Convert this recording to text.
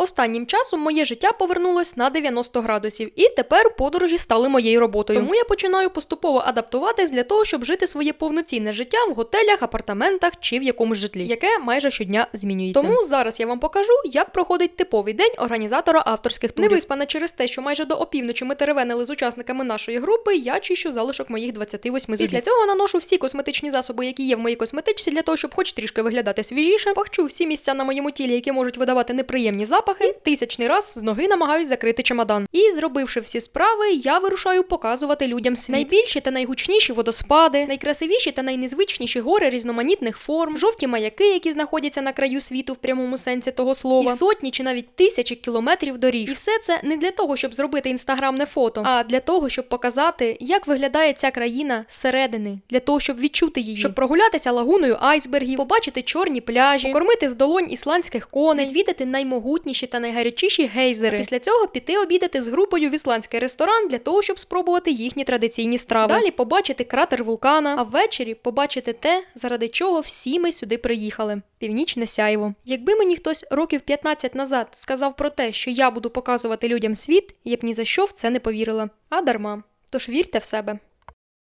Останнім часом моє життя повернулось на 90 градусів, і тепер подорожі стали моєю роботою. Тому я починаю поступово адаптуватись для того, щоб жити своє повноцінне життя в готелях, апартаментах чи в якомусь житлі, яке майже щодня змінюється. Тому зараз я вам покажу, як проходить типовий день організатора авторських турів. Невиспана через те, що майже до опівночі ми теревенили з учасниками нашої групи, я чищу залишок моїх 28 зубів. Після цього наношу всі косметичні засоби, які є в моїй косметичці, для того, щоб хоч трішки виглядати свіжіше. Пахчу всі місця на моєму тілі, які можуть видавати неприємні запахи. І тисячний раз з ноги намагаюсь закрити чемодан. І зробивши всі справи, я вирушаю показувати людям світ. Найбільші та найгучніші водоспади, найкрасивіші та найнезвичніші гори різноманітних форм, жовті маяки, які знаходяться на краю світу в прямому сенсі того слова, і сотні чи навіть тисячі кілометрів доріг. І все це не для того, щоб зробити інстаграмне фото, а для того, щоб показати, як виглядає ця країна зсередини, для того, щоб відчути її, щоб прогулятися лагуною айсбергів, побачити чорні пляжі, покормити з долонь ісландських коней, відвідати наймогутніші та найгарячіші гейзери. Після цього піти обідати з групою в ісландський ресторан для того, щоб спробувати їхні традиційні страви. Далі побачити кратер вулкана, а ввечері побачити те, заради чого всі ми сюди приїхали. Північне сяйво. Якби мені хтось років 15 назад сказав про те, що я буду показувати людям світ, я б ні за що в це не повірила. А дарма. Тож вірте в себе.